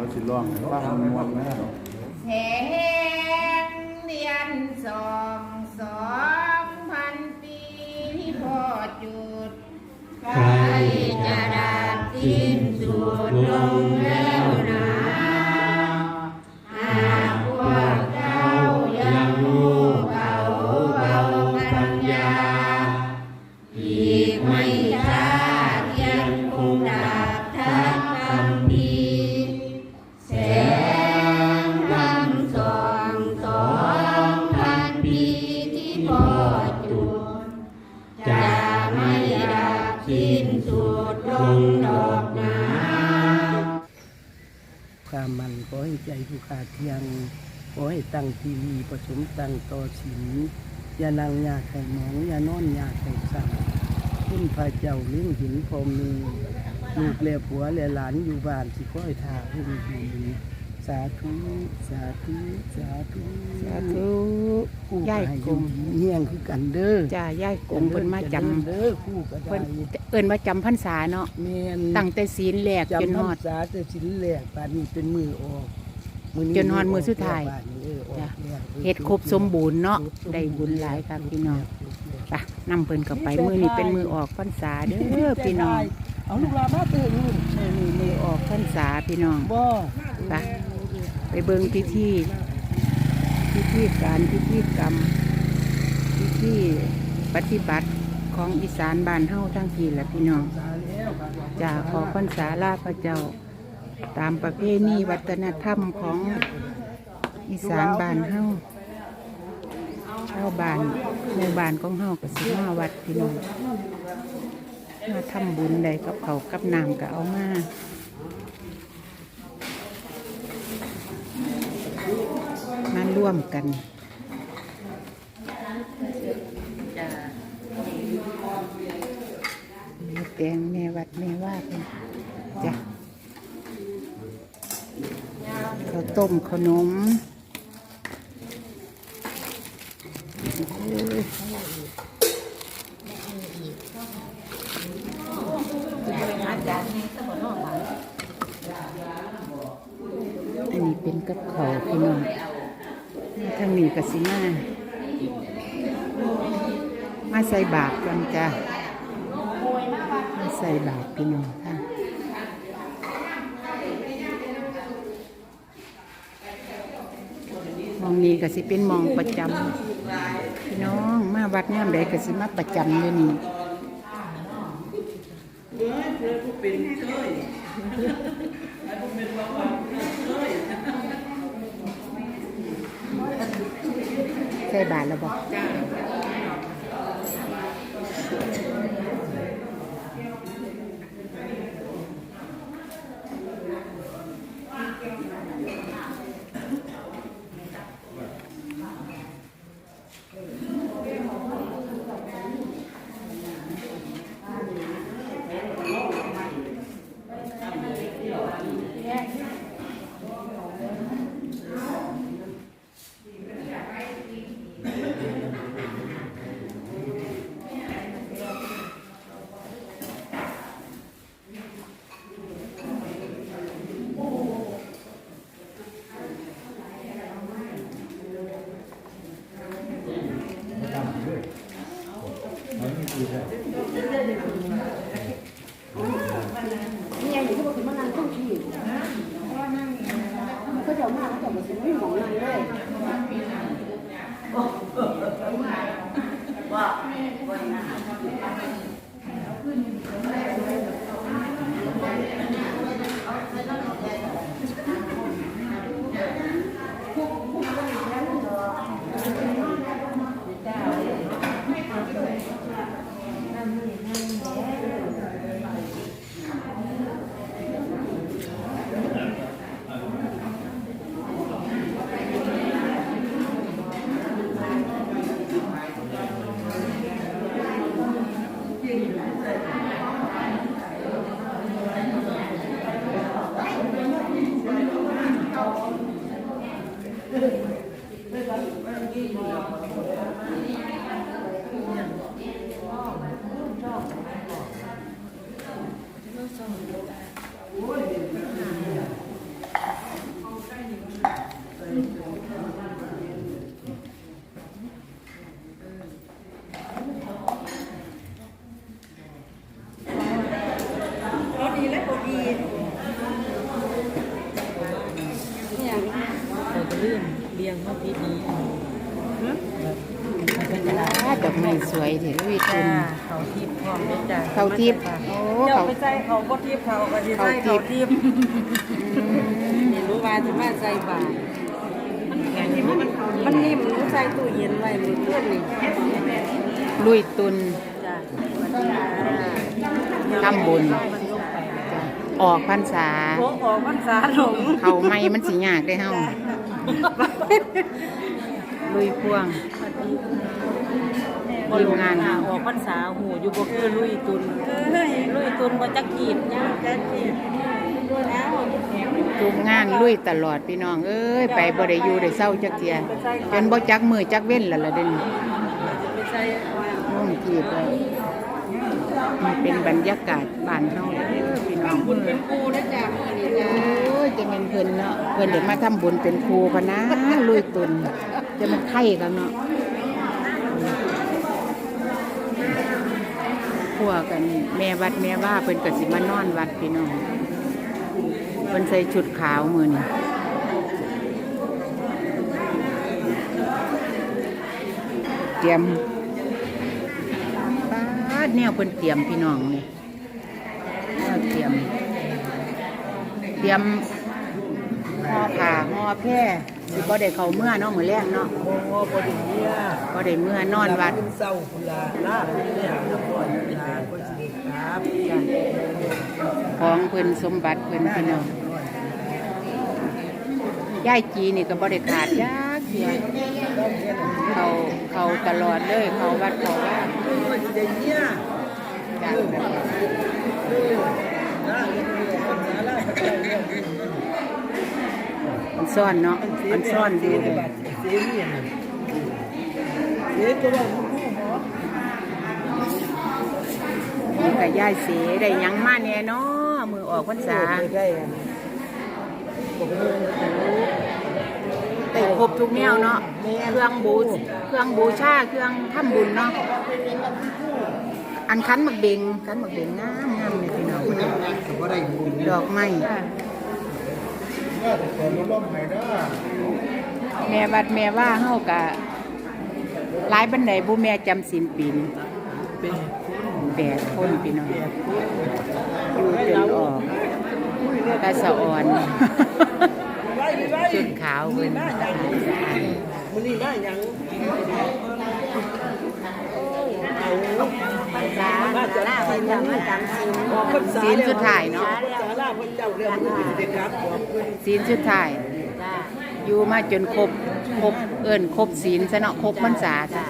เราสิร้องให้ฟังมันม่วนแม่แสงเดือนสองสองพันปีที่พอจุดใครจะดับสิ้นสุดลง ค้ามันขอให้ใจผู้ขาดเทียงขอให้ตั้งทีวีผสมตั้งต่อสินอย่านางยาไข่หมองอย่านอนยาไข่สั่งคุณพระเจ้าเลี้ยงหินพรมีลูกเลียผัวเลียหลานอยู่บ้านสิค่อยทาหุ่นหินสาธุสาธุสาธุสาธุคู่ย่ายให้กอยู่งดีเฮียงคือกันเด้อจ้าย่ายกงเพิ่นมาจำเด้อคู่ก็เพิ่ได้นเอิ้นว่าจำพรรษาเนาะแม่นตั้งแต่ศีลแรกจนจำฮพรอรดษาแต่สินแหลกป่านนี้เป็นมือออกมื้จนฮอดมื้อสุดท้ายบ้นนี้เออออกจ้ะแล้วเฮ็ดครบสมบูรณ์เนาะได้บุญหลายครับพี่น้องไปนำเพิ่นเข้าไปมื้อนี้เป็นมือออกพรรษาเด้อพี่น้องเอาลูกหลานมาเตือนลูกมื้อนี้มือออกพรรษาพี่น้องบ่ไป ไปเบิ่งพิธีพิธีการพิธีกรรมพิธีปฏิบัติของอีสานบ้านเฮาทั้งทีแหละพี่น้องตาแล้วครับจะขอพรรษาลาพระเจ้า ตามประเพณีวัฒนธรรมของอีสานบ้านเฮาชาวบ้านหมู่บ้านของเฮาก็สิมาวัดพี่น้องมาทำบุญใดกับเขากับน้ำก็เอามามา ร่วมกันแม่แตงแม่วัดแม่ว่าเป็นจ้ะข้าวต้มขนมอันนี้เป็นกับเขาพี่น้อง ทางนี้กสิมามาใส่บาตรกันจ้ะมาใส่บาตรพี่น้องค่ะมองนี้ก็สิเป็นมองประจำพี่น้องมาวัดย่ามใดก็สิมาประจำอยู่เป็นี่ ใส่บาตรแล้วบอกนี่ สวยเถอะลุยตุจ้านเขาทิพย์พร้อมเลยจ้าเขาทิพย์โอ้เจ้าเขา ไปใส่เขาบ่ทิพย์เขาก็สิใส่เขาทิพย์นี่รู้ว่าสิมาใส่บาตรมันนิ่มรู้ใส่ตู้เย็นไว้มื้อคืนนี่ลุยตุน จ้าทำบุญ ออกพรรษา โอ้ออกพรรษาหลง เขาไม่มันสิยากได้เฮา ลุยพ่วงบ่ลงงานออกพรรษาหูอยู่บ่คือลุยตุนเอ้ยลุยตุนบ่จักกีดยากจักกีดแล้วทุกงานลุยตลอดพี่น้อง เอ้ยไปบ่ได้อยู่ได้เศร้าจักเทียจนบ่จักมือจักเว้นแล้วล่ะเด่นไปใส่นุ่งกีบเลยมันเป็นบรรยากาศบ้านเฮาเด้อพี่น้องบุญเป็นปูนะจ้ามื้อนี้จ้าโอ้ยจะเป็นเพิ่นเนาะเพิ่นเดี๋ยวมาทำบุญเป็นครูพะนะลุยตุน จะมันไข่กันเนาะพวกกันแม่วัดแม่ว่าเพิ่นกสิมานอนวัดพี่น้องเพิ่นใส่ชุดขาวมือนี่เตรียมปาดแนวเพิ่นเตรียมพี่น้องนี่เตรียม เตรียมห่อผ้าห่อแพร่ สิบ่ได้เข้าเมื่อเนาะมื้อแรกเนาะโอ้บ่ได้เมียบ่ได้เมื่อนอนวัดเศร้าพุ่นล่ะลาไปเนี่ยนครลาคนสิครับของเพิ่นสมบัติเพิ่นพี่น้องย่ายจีนี่ก็บ่ได้ขาดยากเที่ยเขาเขาตลอดเลยเขาวัดเขาว่าคนสิได้เมียจ้ะ ซ่อนเนาะมันซ่อนดีเลยเสียเมียน่ะเสียตัวว่าผู้หมอนี่ก็ย่ายเสได้ยังมาแน่เนาะมือออกพรรษาได้อะผมเงินได้ครบทุกแนวเนาะเครื่องบูเครื่องบูชาเครื่องทำบุญเนาะอันคันหมักเบงคันหมักเบงงามงามเลยพี่น้องก็ได้บุญดอกไม้ แม่วัดแม่ว่าเฮากะหลายบันไดผู้แม่จำศีลปีนแปดคนพี่น้องอยู่จนออกกระสะอ่อนชุดขาวเพิ่นมันนี่ได้ยัง เอาสาลาพระเจ้ามาจำศีลบอกคนสาศีลสุดท้ายเนาะสาลาพระเจ้าเรื่องมันเป็นเด็กครับบอกเพื่อนศีลสุดท้ายจ้าอยู่มาจนครบครบเอิ้นครบศีลซะเนาะครบพรรษาจ้ะ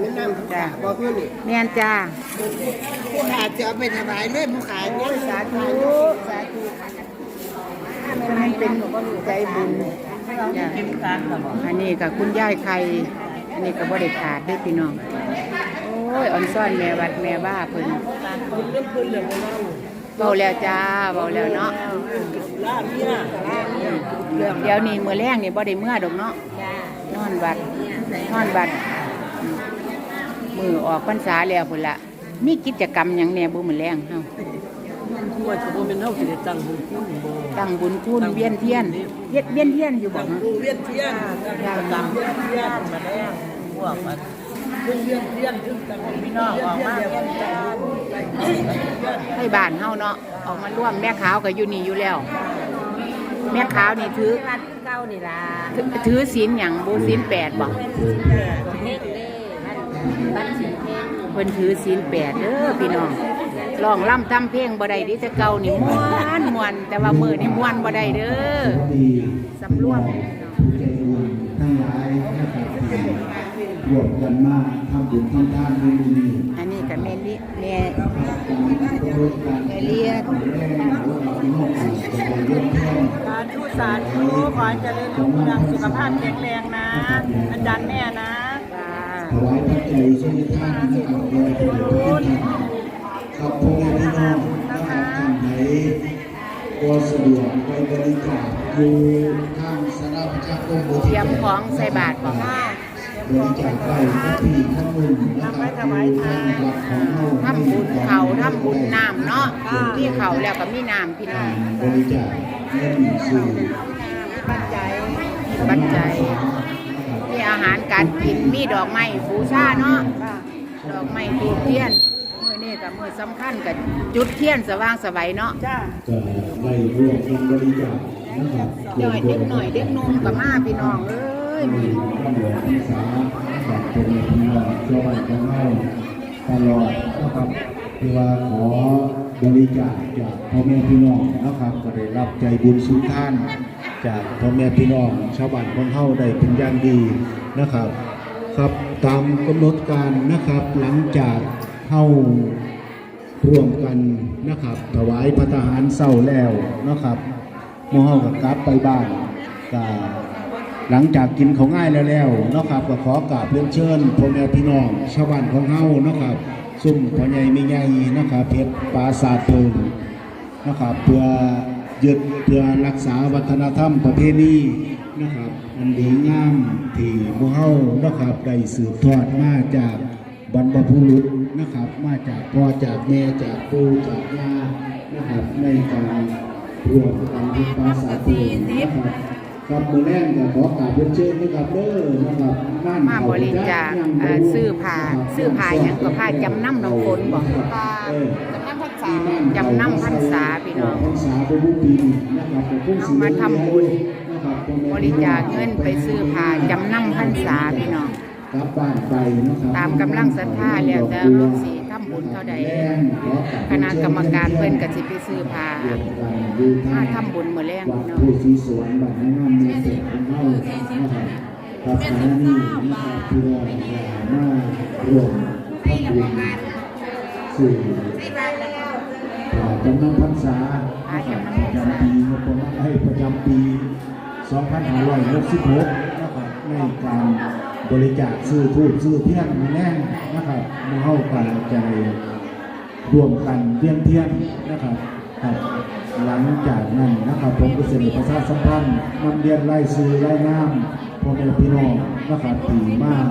ไม่นั่งจ้ะบอกเพื่อนนี่แม่นจ้าผู้ขาจะเอาไปถวายเลยผู้ขาเนี่ยสาธุสาธุมันเป็นใจบุญจ้ะอันนี้กับคุณยายไข่อันนี้ก็บ่ได้ขาดด้วยพี่น้อง ยอ่อนซ่อนแม่วัดแม่บ้าเพิ่นคุณเรื่องเพื่อนเรื่องของเราเบาแล้วจ้าเบาแล้วเนาะลาเมียเดี๋ยวนี้มื้อแรงนี่บ่ได้เมื่อดอกเนาะจ้านอนวัดนอนวัดอืมมือออกพรรษาแล้วพุ่นละมีกิจกรรมหยังแหน่บ่มื้อแรงเฮาว่าจะบ่เป็นเฮาสิได้ตั้งบุญคุณบ่ตั้งบุญคุณเวียนเทียนเฮ็ดเวียนเทียนอยู่บ่ตั้งฮะวงเวียนเทียนตั้งเวียนเทียนมาแล้วพวก มันเวียนเทียนถึงตั้งพี่น้องออกมาให้บ้านเฮาเนาะออกมาร่วมแม่ขาวก็อยู่นี่อยู่แล้ว แม่ขาวนี่ถือวัดเก่านี่ล่ะถือถือศีลหยังบ่ศีลแปดบ่เป็นศีลแปดเพ่งเด้มันบัดศีลเพ่งเพิ่นถือศีลแปดเด้อพี่น้องร้องล่ำทำเพลงบ่ได้ดิแต่เก่านี่ม่วนม่วนแต่ว่ามือนี่ม่วนบ่ได้เด้อสำรวมทั้งหลายนะครับ รวมกันมาทำบุญทำทานในมือนี้อันนี้ก็แม่ลิแม่รวมกันแม่เลียนแรงรวมกันมอบให้กับเรื่องแท่งสาธุสาธุขอให้เจริญรุ่งเรืองสุขภาพแข็งแรงนะ อาจารย์แม่นะจ้าถวายปัจจัยช่วยท่านนะครับโดยเป็นผู้ท่านครับพ่อแม่พี่น้องนะครับท่านไหนก็สะดวกไปบริจาคอยู่ข้างสนามประชาคมเตรียมของใส่บาตรบ่ บริจาคไปที่ข้างบนนะครับคือทางวัดของเราทำบุญเขาทำบุญน้ำเนาะมีเขาแล้วก็มีน้ำพี่น้องบริจาคเงินสู่ปัจจัยทปัจจัยมีอาหารการกินมีดอกไม้บูชาเนาะดอกไม้ทูบเทียนมื้อนี้ก็มื้อสำคัญก็จุดเทียนสว่างไสวัยเนาะจ้าก็ได้ร่วมกันบริจาคนะครับย่อยเด็กหน่อยเด็กนุ่มก็มาพี่น้องเอ้ ยมีมีข้าวเหนียวที่สามจากเป็นพี่น้องชาวบ้านของเราตลอดนะครับที่ว่าขอบริจาคจากพ่อแม่พี่น้องนะครับก็ได้รับใจบุญสุนทาน จากพ่อแม่พี่น้องชาวบ้านของเฮาได้เป็นอย่างดีนะครับ ครับตามกำหนดการนะครับหลังจากเฮาร่วมกันนะครับ ถวายพระทหารเศร้าแล้วนะครับมอเฮากับกลับไปบ้านก็ หลังจากกินของง่ายแล้วแล้วนะครับก็ขอกราบเรียนเชิญพ่อแม่พี่น้องชาวบ้านของเฮานะครับซุ่มพ่อใหญ่ไม่ใหญ่นะครับเพชรปราสาทเพิงนะครับเพื่อยึดเพื่อรักษาวัฒนธรรมประเพณีนะครับอันดีงามที่พวกเฮานะครับได้สืบทอดมาจากบรรพบุรุษนะครับ มาจากพ่อจากแม่จากปู่จากย่านะครับในการรวมกันที่ภาษาจีนนะครับ ครับมือแรกก็ขอกราบเรียนเชิญนะครับเด้อนะครับบ้านมาเขาบริจาคเอ่อซื้อผ้าซื้อผ้าหยังก็ผ้าจำนำน้องฝนบอกผ้าเออจำนำพรรษาพี่น้องพรรษาเป็นผู้ปีนะครับเป็นผู้เอามาทำบุญนะครับบริจาคเงินไปซื้อผ้าจำนำพรรษาพี่น้องกลับบ้านไปนะครับตามกำลังศรัทธาแล้วแต่เฮาสิทำ บุญเท่าใดคณะกรรมการเพิ่นก็สิไปซื้อผ้ามาทำบุญมื้อแลงวัดพี่น้องผู้ศรีสวนบ้านน้ำมือเสร็จของเรานะครับครับสารนี้นะครับที่ว่าจะมารวมทำบุญสื่ออ่าจำนำพรรษาผ้าจำนำพรรประษาจำปีงบประมาณให้ประจำปี 2566นะครับในการ บริจาคซื้อทูบซื้อเทียนมาแน่นะครับมาเข้ากันใจรวมกันเทียนเทียนนะครับครับหลังจากนั้นนะครับผมก็เสนอประชาสัมพันธ์นำเรียนไล่ซื้อไล่น้ำพ่อแม่พี่น้องนะครับตีมาก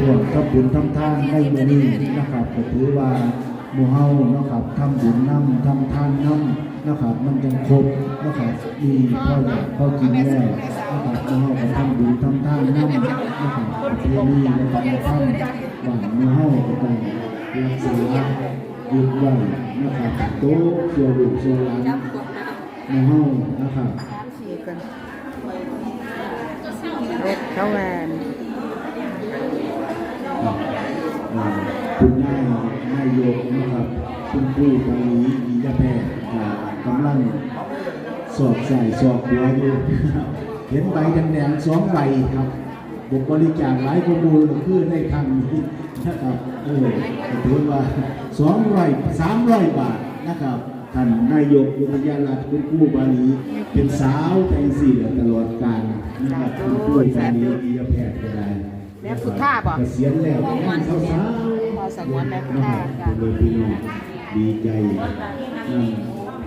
ร่วมทำบุญทำทานในมือนี้นะครับก็ถือว่า หมู่เฮานะครับทำบุญน้ำทำทานน้ำนะครับ มันยังครบนะครับมีพ่ออยากพ่อกินแล้วนะครับหมู่เฮาก็ทำบุญทำทานน้ำนะครับประเพณีและวัฒนธรรมบ้านหมู่เฮาก็ต้องรักษายึดไว้นะครับโต๊ะเสือลูกเสือหลานหมู่เฮานะครับสี่กันรถเขาแวน อ่าคุณนาย นายกนะครับคุณครูตอนนี้มียาแพทย์อ่ากำลังสอบใส่สอบหัวอยู่เห็นใบแดงๆสองใบครับบุกบริจาคหลายข้อมูลคือในครั้งนี้นะครับเออถือว่าสองร้อยสามร้อยบาทนะครับท่านนายกวิทยาลัยคุณครูบาลีเป็นสาวใจสี่ตลอดกาลนะครับคุณครูบาลีมียาแพทย์ก็ได้แล้วสุท่าบ่เกษียณแล้วยังสาว สงวนแล้วนะค่ะครับเลยพี่น้องดีใจนั่น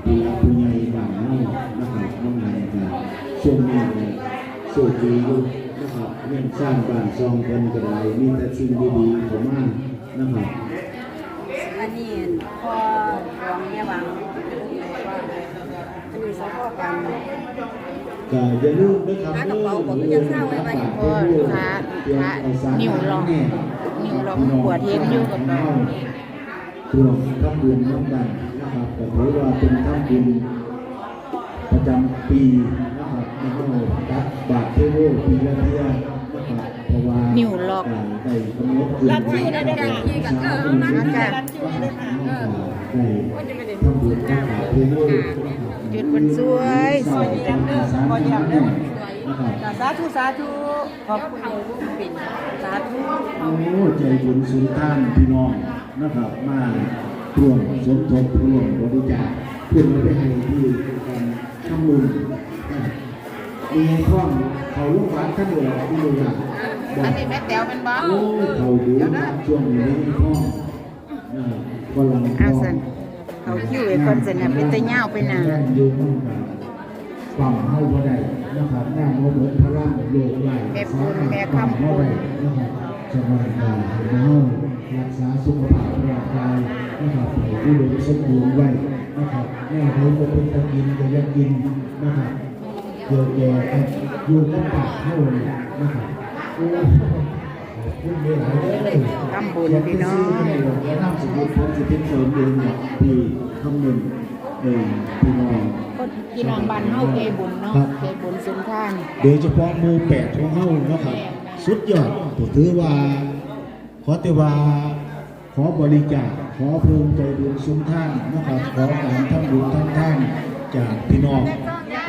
ผู้หลักผู้ใหญ่บ้านเฮานะครับน้องนายก็ช่วงนี้เนี่ยสู้ดีอยู่นะครับเรื่องสร้างบ้านซองเพิ่นก็ได้มีแต่สิ่งดีๆเข้ามานะครับอันนี้พอรองเนี่ยวังอันนี้สพอกันก็อย่าลืมนะครับหากระเป๋าผมก็ยังเศร้าไว้ไว้พอขาขานิ้วลอง นิ้วงปวดเห็นอยู่กับเรารวมทำบุญร่วมกันนะครับก็ถือว่าเป็นทำบุญประจำปีนะครับแล้วก็ตักบาตรเทโวปีละเทียนะครับเพราะว่านิวล็อกได้กำหนดคืนรัดชื่อได้ด้วยค่กันเออรัดชื่อรัดชื่อได้ด้วยค่ะเออได้ทำบุญตักบาตรเทโวจุดมันสวยสวยจังเด้อพอเยี่ยมเด้อ นะครับ สาธุสาธุขอบคุณลูกปิ่นสาธุโอ้ใจบุญสุนทานพี่น้องนะครับ มาร่วมสมทบร่วมบริจาคเพื่อมาไปให้ที่การทำบุญนะมีข้องเขาลูกหลานท่านเดียวที่ดูหลักบออักนนี้แม่แต๋วเป็นบ้าโอ้เขาดูช่วงนี้มีข้องนะฝรั่งเอาสันเขาคิ้วไอ้คนสันน่ะเป็นตะเหย้าไปหนาแย่งอยู่มั่งกันฝั่งเฮาบ่ได้ นะครับแม่โมเหมือนพลังโลกใหญ่แม่ปุณแม่คำปุณนะครับสบายกายเมารักษาสุขภาพร่างกายนะครับให้ผู้ดมสมบูรณ์ไว้นะครับแม่เขาเป็นตะกินก็อยังกินนะครับเกี่ยวแก่กับอยู่กับปากเท่านี้นะครับทำบุญพี่น้องแล้วนามสมมุติผมจะเป็นเสริมเองเนี่ยพี่คำหนึ่ง เออพี่น้องก็พี่น้องบ้านเฮาเกบุญเนาะครับเกบุญสุนทานโดยเฉพาะหมู่แปดของเฮาเนาะครับ สุดยอดผมถือว่า ขอแต่ว่าขอบริจาคขอเพิ่มใจบุญสุนท่านนะครับขอการทำบุญทำท่านจากพี่น้อง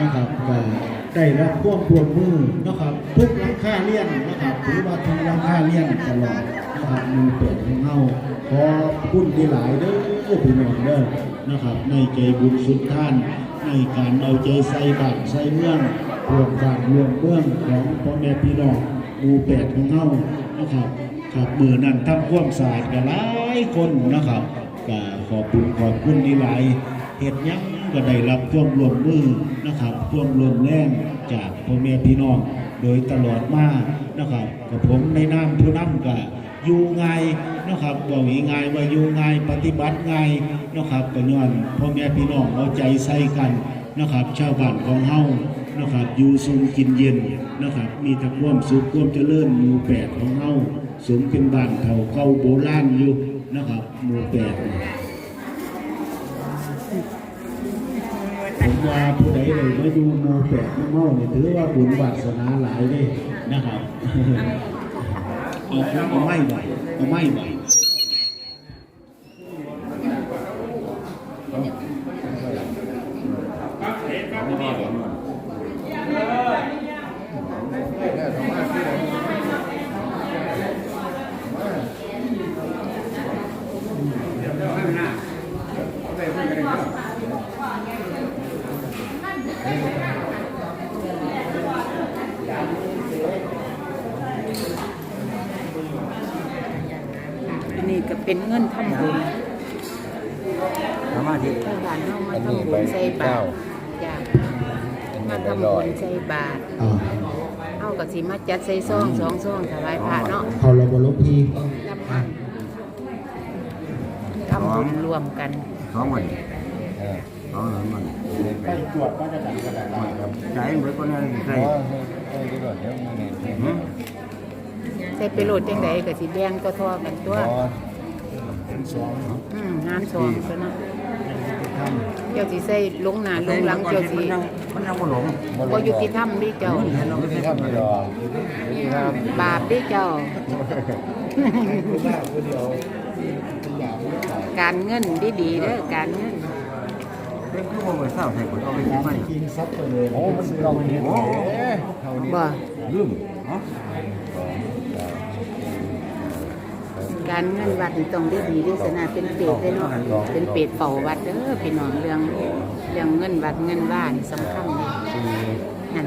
นะครับก็ได้รับความร่วมมือนะครับทุกหลังค่าเลี้ยนนะครับถือว่าทุกหลังค่าเลี้ยนตลอดนะครับหมู่แปดของเฮาขอคุณที่หลายเด้อ พี่น้องเด้อนะครับในใจบุญสุนท่าน ในการเอาใจใส่บ้านใส่เมืองรวมการรวมเมืองของพ่อแม่พี่น้องหมู่แปดของเฮานะครับครับมือนั้นทำความสะอาดกันหลายคนนะครับก็ขอบคุณขอบคุณที่หลายเหตุยังก็ได้รับความรวมมือนะครับความรวมแรงจากพ่อแม่พี่น้อง โดยตลอดมานะครับกับผมในนามผู้นำก็ อยู่ง่ายนะครับบอกง่ายว่าอยู่ง่ายปฏิบัติง่ายนะครับก็ย้อนพ่อแม่พี่น้องเอาใจใส่กันนะครับ ชาวบ้านของเฮานะครับอยู่สุขกินเย็นนะครับ มีแต่ความสุขความเจริญหมู่แปดของเฮาสมเป็นบ้านเฒ่าเก่าโบราณอยู่นะครับหมู่แปดผมว่าผู้ใดเลยมาอยู่หมู่แปดหมู่เมาเนี่ยถือว่าบุญวาสนาหลายเลยนะครับ เอาเอาไม่ไหวเอาไม่ไหว อันนี้ก็เป็นเงินทำบุญ สามารถที่ ชาวบ้านเฮามาทำบุญใส่บาตรจ้ะมาทำ บุญใส่บาตรอ่าเฮาก็สิมาจัดใส่ซองสองซองถวายพระเนาะเขาเราบรบพี่ทำบุญทำบุญรวมกัน สองวันสองหลังมันไปตรวจก็จะจัดกระดาษใช้เหมือนคนนั้นใช่หืมใส่ไปโหลดจังไดก็สิแบ่งก็ทอกันตัว อืมงานสองซะนะ เจ้าสิใส่ลงหน้าลงหลังเจ้าสิมันยังมันยังบ่หลงบ่ยุติธรรมดิเจ้าเราไม่ได้ทำอะไรหรอกบาปดิเจ้า การเงินดีๆเด้อการเงินเป็นคือว่าเศร้าใส่คนเอาไปกินไหมกินซับไปเลยโอ้มันเราโอ้บ่ลืมเนาะ การเงินวัดนี่ต้องได้ดีด้วยสนะเป็นเปรตเลยเนาะเป็นเปรตเป่าวัดเด้อพี่น้องเรื่องเรื่องเงินวัดเงินว่านี่สำคัญเลยนั่น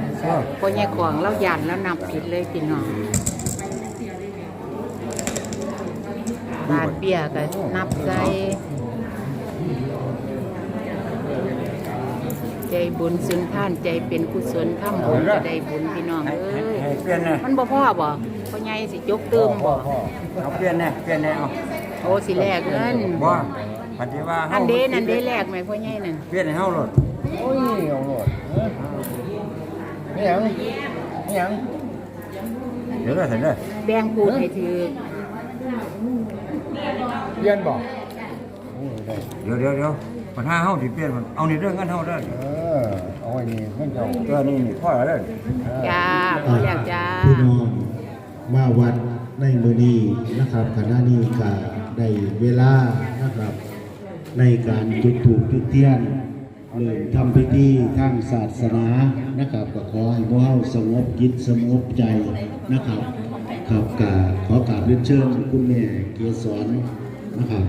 พอแย่ของเราหยันแล้วนับผิดเลยพี่น้องบาทเบี้ยก็นับใจใจบุญสุนท่านใจเป็นกุศลทำบุญจะได้บุญพี่น้องเอ้ยเปลี่ยนแน่มันบ่พ่อบ่ พ่อใหญ่สิจกเติมบ่เอาเปลี่ยนแน่เปลี่ยนแน่เอาโอ้สิแลกเงินบ่ปฏิว่าอันเด้นั่นเด้แลกไหมพ่อใหญ่นั่นเปลี่ยนให้เฮาโลดโอ้ยเอาโหลดไม่หยังไม่หยังเดี๋ยวเด้อเด้อแบ่งพูดให้ถือเรียนบอกเดี๋ยวเดี๋ยวเดี๋ยวปัญหาเฮาสิเปลี่ยนมันเอาในเรื่องกันเฮาเด้อเออเอาไว้นี่เพื่อนเจ้าเออนี่นี่พ่อเด้อจ้าพ่ออยากจ้าพี่น้อง มาวัดในมือนี้นะครับขณะนี้ก็ได้เวลานะครับ ในการจุดถูกจุดเทียนเริ่มทำพิธีทางศาสนานะครับก็ขอให้พวกเราสงบจิตสงบใจนะครับครับกาขอกราบเรียนเชิญคุณแม่เกียรติสอนนะครับ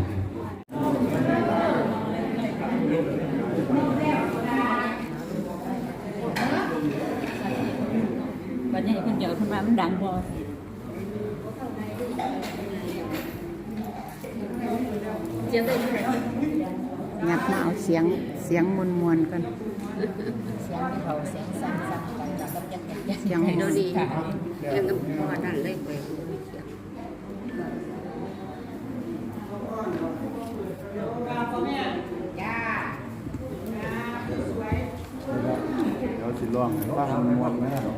วันนี้คุณเดี๋ยวคุณมามันดังพอ งับมาเอาเสียงเสียงมวลมวลๆกันเสียงเขาเสียงสั่นสั่นกันกับยักษ์ยักษ์เสียงให้ดูดีค่ะเรื่องน้ำพอนั่นเลยไปจ้าเดี๋ยวสิร้องให้ฟังมวนแม่ดอ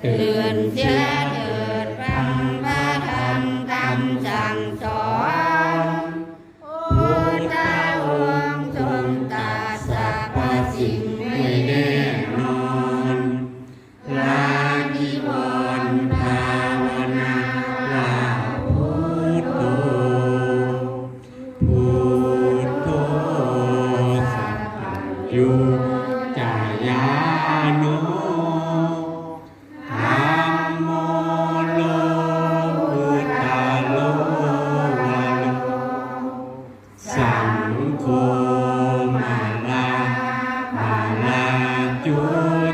เตือนเสี จุ